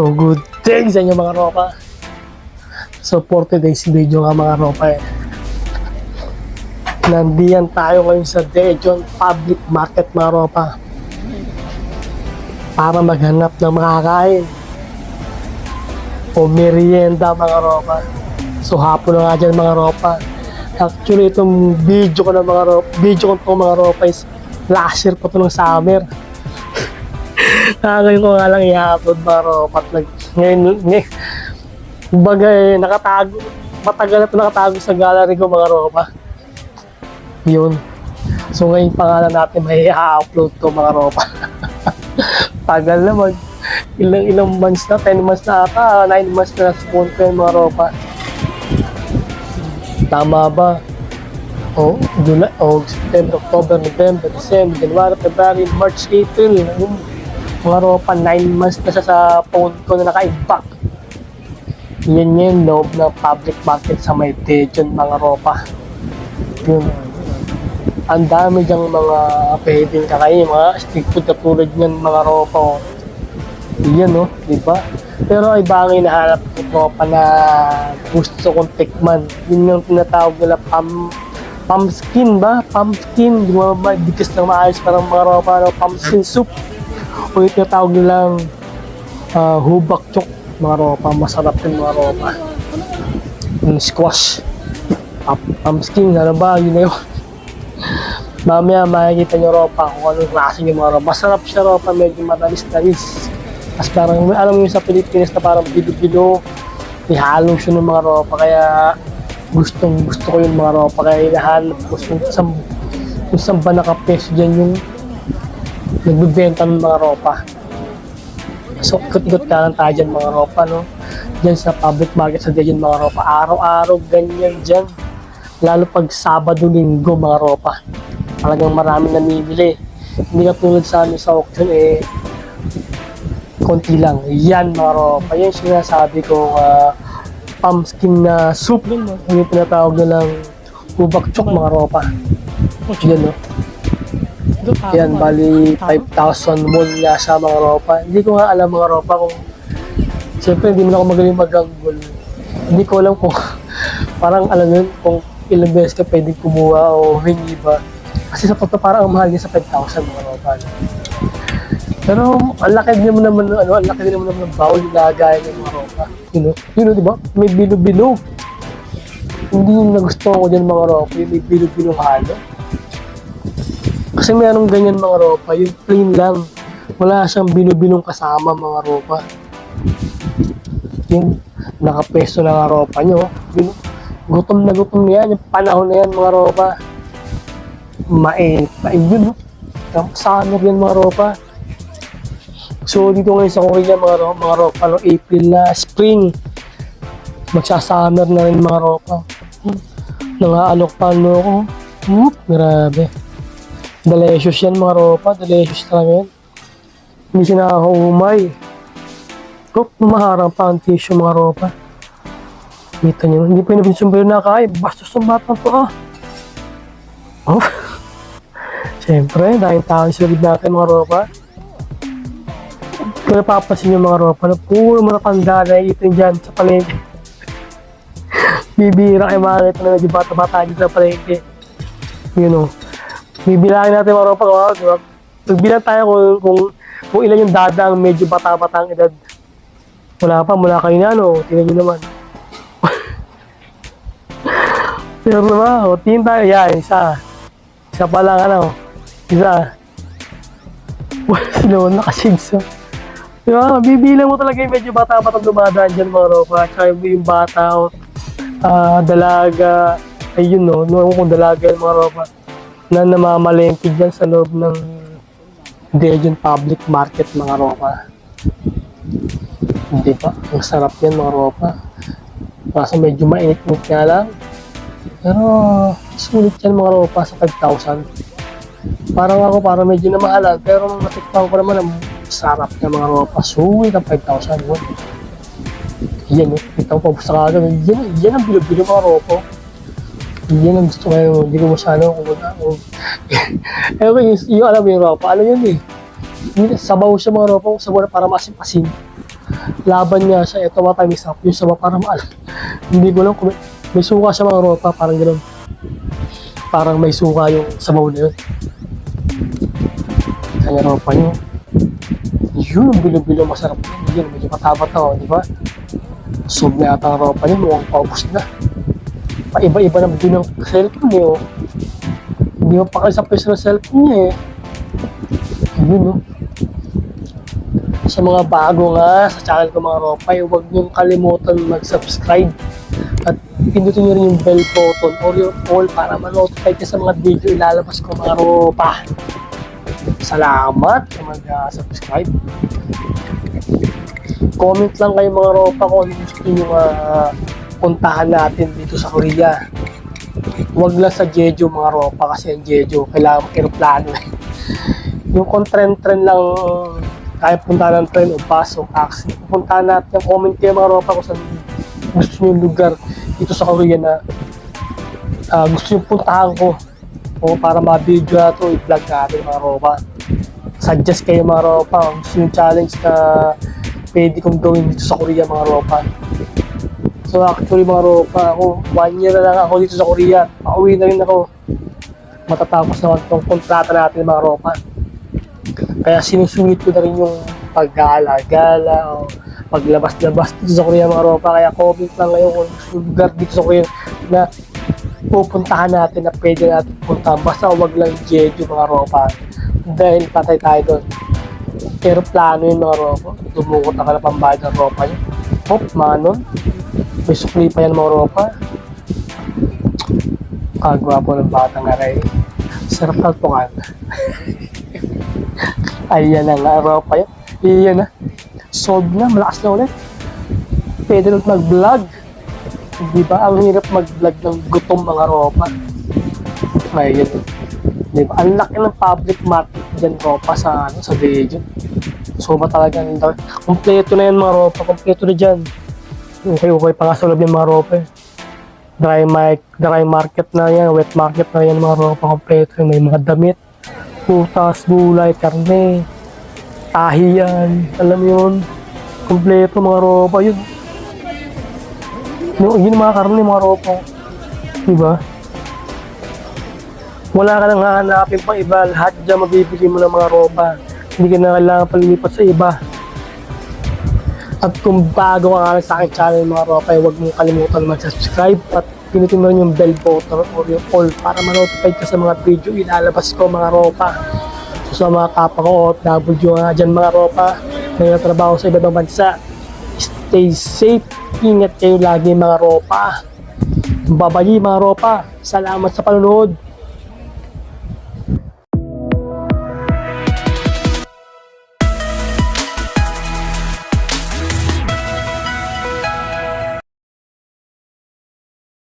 So, good day sa inyo mga ropa. So, for today's video nga mga ropa eh. Nandiyan tayo ngayon sa Dejon Public Market mga ropa. Para maghanap ng makakain. O merienda mga ropa. So, hapon na nga dyan mga ropa. Actually, itong video ko na mga ropa, video ko to mga ropa is last year pa to ng summer. Ah, ko nga lang i-upload mga ropat. Nag, ngayon, ngayon, baga eh, nakatago, matagal na nakatago sa gallery ko mga ropa. Yun. So ngayon pangalan natin may i-upload to mga ropa. Tagal naman. Ilang ilang months na, 10 months na ata, 9 months na sa phone ko yung mga ropa. Tama ba? Oh, July, oh, September, October, November, December, January, February, March, April. Mga ropa, 9 months na siya sa phone ko na naka-impact. Yan yung loob ng public market sa may Tejon, mga ropa. Yun. Ang dami diyang mga pwedeng kakain, mga street food na tulad niyan, mga ropa. Oh. Yan, no? Di ba? Pero iba ang hinahanap ko tropa na gusto kong tikman. Yun yung tinatawag nila pam pumpkin ba? Pumpkin. Di ba ba? Bigas ng maayos parang mga ropa, no? Pumpkin soup. O yung tinatawag nilang uh, hubak chok. Mga ropa. Masarap yung mga ropa. Yung squash. Pump- Pumpkin. Ano ba? Yun na yun. Mamaya makikita niyo ropa kung anong klase yung mga ropa. Masarap siya ropa. Medyo matalis-talis. Tapos parang, alam mo yung sa Pilipinas na parang bilo-bilo, ihalo siya ng mga ropa. Kaya gustong gusto ko yung mga ropa. Kaya hinahanap ko kung saan, kung saan ba nakapeso dyan yung nagbibenta ng mga ropa. So, ikot-ikot ka lang tayo dyan mga ropa, no? Dyan sa public market sa dyan mga ropa. Araw-araw ganyan dyan. Lalo pag Sabado, Linggo mga ropa. Talagang marami namimili. Hindi ka tulad sa amin sa auction eh, konti lang. Yan mga ropa. Yan sinasabi ko uh, pumpkin na soup yun. No? Yung tinatawag na lang ubak chok mga ropa. Yan no. Yan, bali 5,000 won nga siya mga ropa. Hindi ko nga alam mga ropa kung Siyempre, hindi mo na ako magaling mag-ganggol. Hindi ko alam kung parang alam yun, kung ilang beses ka pwedeng kumuha o hingi ba. Kasi sa totoo parang ang mahal niya sa 5,000 mga ropa. Pero ang laki din naman naman, ano, ang laki din naman naman ng bawal yung lagayan ng mga ropa. You know, you know, di ba? May bilo-bilo. Hindi yung nagustuhan ko dyan mga ropa, may bilo-bilo halo. Kasi mayroong ganyan mga ropa, yung plain lang. Wala siyang bilo-bilong kasama mga ropa. Yung nakapeso na nga ropa nyo. Bilo, gutom na gutom na yan, yung panahon na yan mga ropa. Mainit pa yun, no? Summer yan mga ropa. So dito ngayon sa Korea mga ro mga ropa no April na spring. Magsa-summer na rin mga ropa. Hmm. Nangaalok pa ano ako. Hmm, grabe. Delicious yan mga ropa, delicious talaga yan. Hindi siya nakakaumay. Oh, maharang pa ang tissue mga ropa. Kita niyo, hindi pa yung na kaya. Bastos ng batang to ah. Oh. Siyempre, dahil tao yung sulit natin mga ropa. Kung napapansin yung mga ropa na puro mga tanda na ito dyan sa palengke. Bibira kayo makakita na medyo bata-bata dyan sa palengke. You know. Bibilangin natin mga ropa. Oh, di ba? Magbilang tayo kung, kung, kung ilan yung dadang medyo bata-bata ang edad. Wala pa, mula kayo na ano. Tingnan nyo naman. Pero diba, o, tingin tayo. Yan, isa. Isa pa lang ano. Isa. Sino nakashades oh. Di ba? Bibilang mo talaga yung medyo bata-bata dumadaan dyan mga ropa. Tsaka yung, bata o ah, dalaga. Ayun no, no kung dalaga yung mga ropa. Na namamalengke dyan sa loob ng Dejon Public Market mga ropa. Hindi pa. Ang sarap yan mga ropa. Kaso medyo mainit-init nga lang. Pero sulit yan mga ropa sa 5,000. Parang ako, parang medyo namahalan. Pero natikpan ko naman ang sarap niya mga ropa. Sulit ang 5,000 won. Yan eh. Kita ko pa sa kagad. Yan, yan ang bilo-bilo mga ropa. Yan ang gusto ko ngayon. Hindi ko masyado kung. Kung... Ewan yung, yung alam mo yung ropa. Ano yun eh. Sabaw siya mga ropa. Sabaw na para masim-asim. laban niya sa ito matamis up yung sama parang maal. Hindi ko lang kung may, suka siya mga ropa, parang gano'n. Parang may suka yung sabaw na yun. Kaya ropa niyo. Yun, bilo-bilo masarap yun. Yun, medyo mataba to, di ba? Sub na yata ang ropa niyo, mukhang paubos na. Paiba-iba na din ang cellphone niyo. Hindi mo pa sa ng cellphone niya eh. Yun, no? Sa mga bago nga sa channel ko mga ropay, huwag niyong kalimutan mag-subscribe at pindutin niyo rin yung bell button or yung all para ma-notify ka sa mga video ilalabas ko mga ropa. Salamat sa mag-subscribe. Comment lang kayo mga ropa kung ano gusto niyo uh, puntahan natin dito sa Korea. Huwag lang sa Jeju mga ropa kasi ang Jeju kailangan aeroplano eh. yung kung trend-trend lang kaya punta ng train o bus o taxi. Puntahan natin yung comment kayo mga ropa kung saan gusto nyo yung lugar dito sa Korea na ah, gusto nyo puntahan ko o para ma-video na ito, i-vlog natin mga ropa. Suggest kayo mga ropa gusto nyo challenge na pwede kong gawin dito sa Korea mga ropa. So actually mga ropa, ako one year na lang ako dito sa Korea. Pauwi na rin ako. Matatapos naman itong kontrata natin mga ropa. Kaya sinusulit ko na rin yung paggala-gala o paglabas-labas dito sa Korea mga ropa. Kaya comment lang ngayon kung lugar dito sa Korea na pupuntahan natin na pwede natin puntahan. Basta wag lang Jeju mga ropa. Dahil patay tayo doon. Aeroplano yun mga ropa. Dumukot na ka na pambayad ng ropa niya. Hop, manon. May sukli pa yan mga ropa. Kagwapo ng batang aray. Sarap kalpungan. Ayan na nga, ropa yun. Iyan na. Solve na, malakas na ulit. Pwede ulit mag-vlog. Di ba? Ang hirap mag-vlog ng gutom mga ropa. Ayan. Di ba? Ang laki ng public market dyan ropa sa, ano, sa video. So ba talaga laki. Kompleto na yan mga ropa. Kompleto na dyan. Okay, okay pa nga sa loob yung mga ropa. eh. Dry, mic, dry market na yan, wet market na yan mga ropa. Kompleto. May mga damit putas, gulay, karne, tahiyan, alam mo yun, kompleto mga ropa, yun. Yun, yun mga karne, mga ropa. Diba? Wala ka nang hahanapin pang iba, lahat dyan mabibili mo ng mga ropa. Hindi ka na kailangan palilipat sa iba. At kung bago ka sa aking channel mga ropa, huwag mong kalimutan mag-subscribe at pinutin mo rin yung bell button or yung all para ma-notify ka sa mga video ilalabas ko mga ropa. So sa mga kapa ko OFW nga dyan mga ropa na trabaho sa iba't ibang bansa. Stay safe. Ingat kayo lagi mga ropa. Babayi mga ropa. Salamat sa panonood.